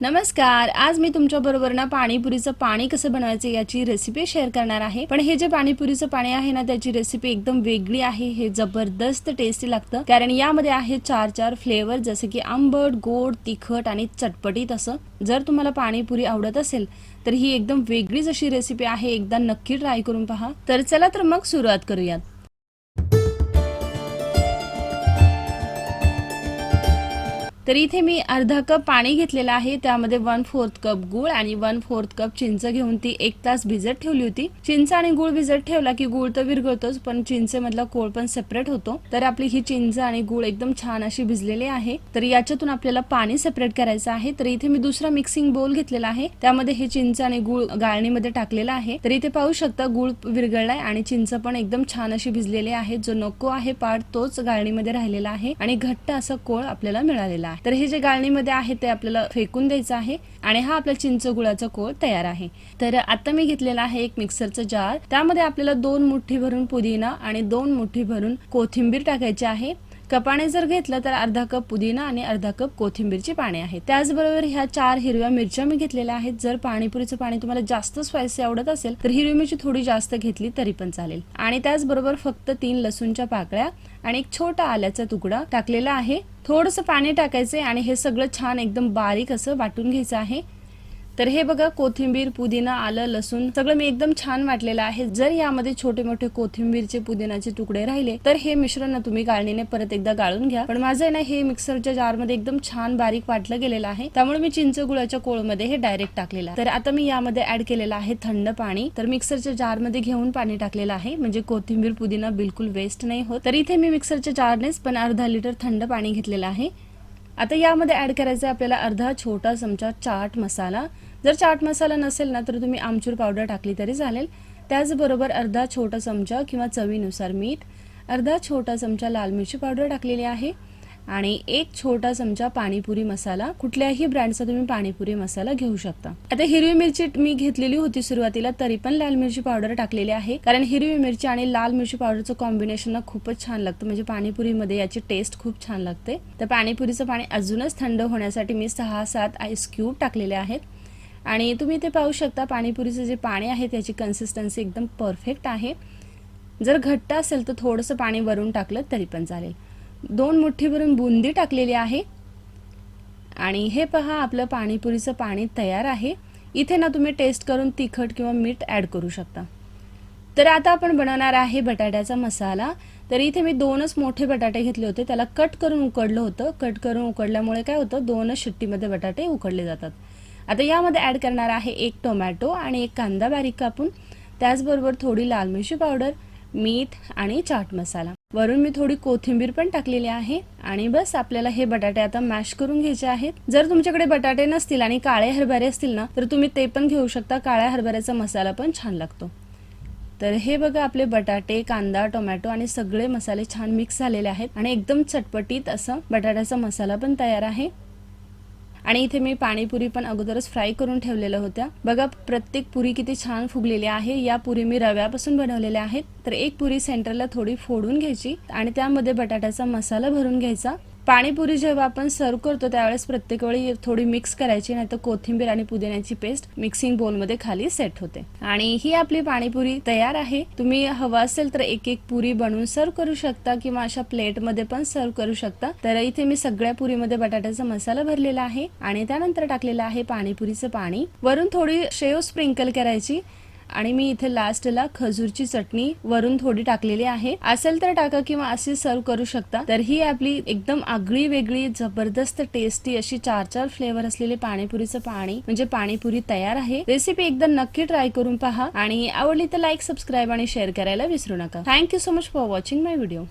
नमस्कार. आज मी तुमच्या बरोबर ना पाणीपुरीचं पाणी कसं बनवायचं याची रेसिपी शेअर करणार आहे. पण हे जे पाणीपुरीचं पाणी आहे ना त्याची रेसिपी एकदम वेगळी आहे. हे जबरदस्त टेस्टी लागतं. कारण यामध्ये आहे चार चार फ्लेवर जसे की आंबट गोड तिखट आणि चटपटीत असं. जर तुम्हाला पाणीपुरी आवडत असेल तर ही एकदम वेगळीच अशी रेसिपी आहे. एकदा नक्की ट्राय करून पहा. तर चला तर मग सुरुवात करूयात. तर इथे मी अर्धा कप पाणी घेतलेलं आहे. त्यामध्ये वन फोर्थ कप गुळ आणि वन फोर्थ कप चिंच घेऊन ती एक तास भिजत ठेवली होती. चिंच आणि गुळ भिजत ठेवला की गुळ तर विरघळतोच पण चिंचेमधला कोळ पण सेपरेट होतो. तर आपली ही चिंच आणि गुळ एकदम छान अशी भिजलेली आहे. तर याच्यातून आपल्याला पाणी सेपरेट करायचं आहे. तर इथे मी दुसरा मिक्सिंग बोल घेतलेला आहे. त्यामध्ये हे चिंच आणि गुळ गाळणीमध्ये टाकलेला आहे. तर इथे पाहू शकता गुळ विरघळलाय आणि चिंच पण एकदम छान अशी भिजलेली आहे. जो नको आहे पार्ट तोच गाळणीमध्ये राहिलेला आहे आणि घट्ट असा कोळ आपल्याला मिळालेला आहे. तर हे जे गाळणीमध्ये आहे ते आपल्याला फेकून द्यायचं आहे आणि हा आपला चिंच गुळाचा कोळ तयार आहे. तर आता मी घेतलेला आहे एक मिक्सरचा जार. त्यामध्ये आपल्याला दोन मुठ्ठी भरून पुदिना आणि दोन मुठ्ठी भरून कोथिंबीर टाकायची आहे. कपाने जर घेतलं तर अर्धा कप पुदिना आणि अर्धा कप कोथिंबीरची पाने आहेत. त्याचबरोबर ह्या चार हिरव्या मिरच्या मी घेतलेल्या आहेत. जर पाणीपुरीचं पाणी तुम्हाला जास्त स्पायसी आवडत असेल तर हिरवी मिरची थोडी जास्त घेतली तरी पण चालेल. आणि त्याचबरोबर फक्त तीन लसूणच्या पाकळ्या आणि एक छोटा आल्याचा तुकडा टाकलेला आहे. थोडंसं पाणी टाकायचं आहे आणि हे सगळं छान एकदम बारीक असं वाटून घ्यायचं आहे. तर हे बघा कोथिंबीर पुदिना आलं लसूण सगळं मी एकदम छान वाटलेलं आहे. जर यामध्ये छोटे मोठे कोथिंबीरचे पुदिनाचे तुकडे राहिले तर हे मिश्रण ना तुम्ही गाळणीने परत एकदा गाळून घ्या. पण माझं आहे ना हे मिक्सरच्या जारमध्ये एकदम छान बारीक वाटलं गेलेलं आहे. त्यामुळे मी चिंच गुळाच्या कोळमध्ये हे डायरेक्ट टाकलेलं आहे. तर आता मी यामध्ये ऍड केलेलं आहे थंड पाणी. तर मिक्सरच्या जारमध्ये घेऊन पाणी टाकलेलं आहे. म्हणजे कोथिंबीर पुदिना बिलकुल वेस्ट नाही होत. तर इथे मी मिक्सरच्या जारनेच पण अर्धा लिटर थंड पाणी घेतलेलं आहे. आता यामध्ये ॲड करायचं आहे आपल्याला अर्धा छोटा चमचा चाट मसाला. जर चाट मसाला नसेल ना तर तुम्ही आमचूर पावडर टाकली तरी चालेल. त्याचबरोबर अर्धा छोटा चमचा किंवा चवीनुसार मीठ अर्धा छोटा चमचा लाल मिरची पावडर टाकलेली आहे. आणि एक छोटा चमचा पाणीपुरी मसाला कुठल्याही ब्रँडचा तुम्ही पाणीपुरी मसाला घेऊ शकता. आता हिरवी मिरची मी घेतलेली होती सुरुवातीला तरी पण लाल मिरची पावडर टाकलेली आहे. कारण हिरवी मिरची आणि लाल मिरची पावडरचं कॉम्बिनेशन ना खूपच छान लागतं. म्हणजे पाणीपुरीमध्ये याची टेस्ट खूप छान लागते. तर पाणीपुरीचं पाणी अजूनच थंड होण्यासाठी मी सहा सात आईस क्यूब टाकलेले आहेत. आणि तुम्ही ते पाहू शकता पाणीपुरीचं जे पाणी आहे त्याची कन्सिस्टन्सी एकदम परफेक्ट आहे. जर घट्ट असेल तर थोडंसं पाणी वरून टाकलं तरी पण चालेल. दोन मुठ्ठीवरून बुंदी टाकलेली आहे. आणि हे पहा आपलं पाणीपुरीचं पाणी तयार आहे. इथे ना तुम्ही टेस्ट करून तिखट किंवा मीठ ॲड करू शकता. तर आता आपण बनवणार आहे बटाट्याचा मसाला. तर इथे मी दोनच मोठे बटाटे घेतले होते. त्याला कट करून उकडलं होतं. कट करून उकडल्यामुळे काय होतं? दोनच शिट्टीमध्ये बटाटे उकडले जातात. आता यामध्ये ॲड करणार आहे एक टोमॅटो आणि एक कांदा बारीक कापून. त्याचबरोबर थोडी लाल मिरची पावडर. मीठ आणि चाट मसाला. वरून मी थोडी कोथिंबीर पण टाकलेली आहे आणि बस आपल्याला हे बटाटे आता मॅश करून घ्यायचे आहेत. जर तुमच्याकडे बटाटे नसतील आणि काळे हरभरे असतील ना तर तुम्ही ते पण घेऊ शकता. काळ्या हरभऱ्याचा मसाला पण छान लागतो. तर हे बघा आपले बटाटे कांदा टोमॅटो आणि सगळे मसाले छान मिक्स झालेले आहेत आणि एकदम चटपटीत असं बटाट्याचा मसाला पण तयार आहे. आणि इथे मी पाणीपुरी पण अगोदरच फ्राय करून ठेवलेल्या होत्या. बघा प्रत्येक पुरी किती छान फुगलेली आहे. या पुरी मी रव्यापासून बनवलेल्या आहेत. तर एक पुरी सेंटरला थोडी फोडून घ्यायची आणि त्यामध्ये बटाट्याचा मसाला भरून घ्यायचा. पाणीपुरी जेव्हा आपण सर्व करतो त्यावेळेस प्रत्येक वेळी थोडी मिक्स करायची नाही तर कोथिंबीर आणि पुदिन्याची पेस्ट मिक्सिंग बोलमध्ये खाली सेट होते. आणि ही आपली पाणीपुरी तयार आहे. तुम्ही हवा असेल तर एक एक पुरी बनवून सर्व करू शकता किंवा अशा प्लेटमध्ये पण सर्व करू शकता. तर इथे मी सगळ्या पुरीमध्ये बटाट्याचा मसाला भरलेला आहे आणि त्यानंतर टाकलेलं आहे पाणीपुरीचं पाणी. वरून थोडी शेव स्प्रिंकल करायची. आणि मी इथे लास्टला खजूरची चटणी वरून थोडी टाकलेली आहे. असेल तर टाका किंवा असे सर्व करू शकता. तर ही आपली एकदम आगळी वेगळी जबरदस्त टेस्टी अशी चार चार फ्लेवर असलेले पाणीपुरीचं पाणी म्हणजे पाणीपुरी तयार आहे. रेसिपी एकदा नक्की ट्राय करून पहा आणि आवडली तर लाईक सबस्क्राईब आणि शेअर करायला विसरू नका. Thank you so much for watching my video